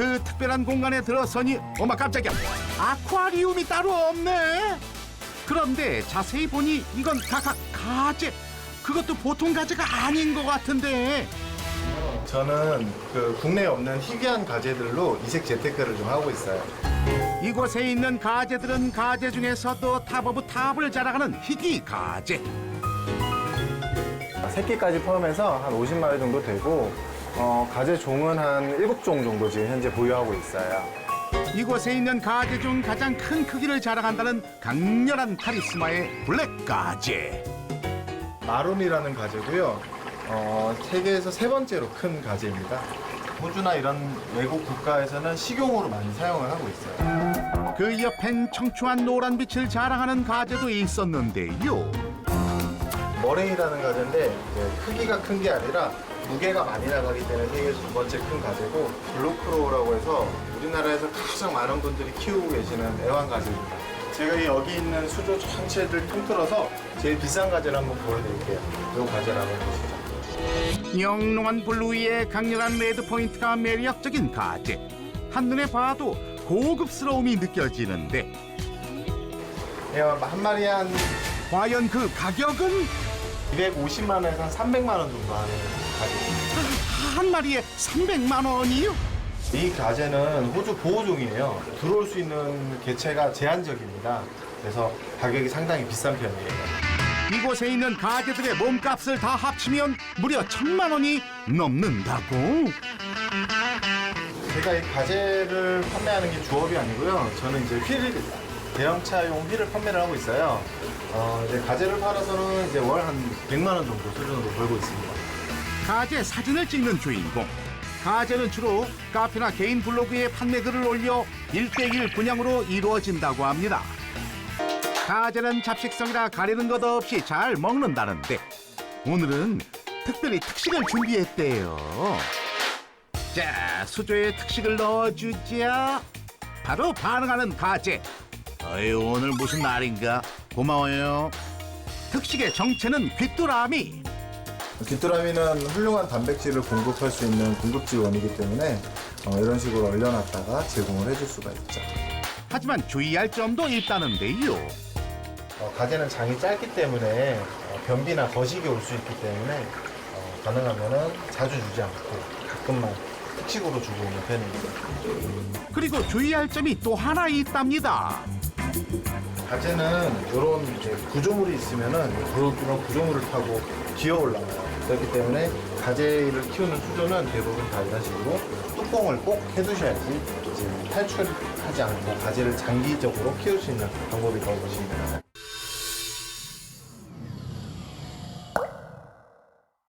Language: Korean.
그 특별한 공간에 들어서니 어마 깜짝이야. 아쿠아리움이 따로 없네. 그런데 자세히 보니 이건 각각 가재 그것도 보통 가재가 아닌 것 같은데. 저는 그 국내에 없는 희귀한 가재들로 이색 재테크를 좀 하고 있어요. 이곳에 있는 가재들은 가재 중에서도 탑 오브 탑을 자랑하는 희귀 가재. 새끼까지 포함해서 한 50마리 정도 되고 어, 가재 종은 한 7종 정도 지금 현재 보유하고 있어요. 이곳에 있는 가재 중 가장 큰 크기를 자랑한다는 강렬한 카리스마의 블랙 가재 마룬이라는 가재고요. 어, 세계에서 세 번째로 큰 가재입니다. 호주나 이런 외국 국가에서는 식용으로 많이 사용을 하고 있어요. 그 옆엔 청초한 노란 빛을 자랑하는 가재도 있었는데요 머레이라는 가재인데 이제 크기가 큰 게 아니라 무게가 많이 나가기 때문에 세계에서 두 번째 큰 가재고 블루크로우라고 해서 우리나라에서 가장 많은 분들이 키우고 계시는 애완가재입니다. 제가 이 여기 있는 수조 전체를 통틀어서 제일 비싼 가재를 한번 보여드릴게요. 이 가재를 한번 보시죠. 영롱한 블루 위에 강렬한 레드 포인트가 매력적인 가재 한눈에 봐도 고급스러움이 느껴지는데 예, 한 마리 한 과연 그 가격은 250만 원에서 한 300만 원 정도 하는 가재입니다. 한 마리에 300만 원이요? 이 가재는 호주 보호종이에요. 들어올 수 있는 개체가 제한적입니다. 그래서 가격이 상당히 비싼 편이에요. 이곳에 있는 가재들의 몸값을 다 합치면 무려 천만 원이 넘는다고? 제가 이 가재를 판매하는 게 주업이 아니고요. 저는 이제 휠, 대형차용 휠을 판매를 하고 있어요. 어, 이제 가재를 팔아서는 이제 월 한 100만 원 정도 수준으로 벌고 있습니다. 가재 사진을 찍는 주인공. 가재는 주로 카페나 개인 블로그에 판매 글을 올려 일대일 분양으로 이루어진다고 합니다. 가재는 잡식성이라 가리는 것 없이 잘 먹는다는데 오늘은 특별히 특식을 준비했대요. 자, 수조에 특식을 넣어주자. 바로 반응하는 가재. 어이, 오늘 무슨 날인가? 고마워요. 특식의 정체는 귀뚜라미. 귀뚜라미는 훌륭한 단백질을 공급할 수 있는 공급지원이기 때문에 어, 이런 식으로 얼려놨다가 제공을 해줄 수가 있죠. 하지만 주의할 점도 있다는데요. 어, 가재는 장이 짧기 때문에 어, 변비나 거식이 올 수 있기 때문에 어, 가능하면 자주 주지 않고 가끔만 특식으로 주고 있는 편입니다. 그리고 주의할 점이 또 하나 있답니다. 가재는 이런 구조물이 있으면은 그런 그런 구조물을 타고 기어 올라가요. 그렇기 때문에 가재를 키우는 수조는 대부분 다 이런 식으로 뚜껑을 꼭 해두셔야지 이제 탈출하지 않고 가재를 장기적으로 키울 수 있는 방법이라고 보시면 됩니다.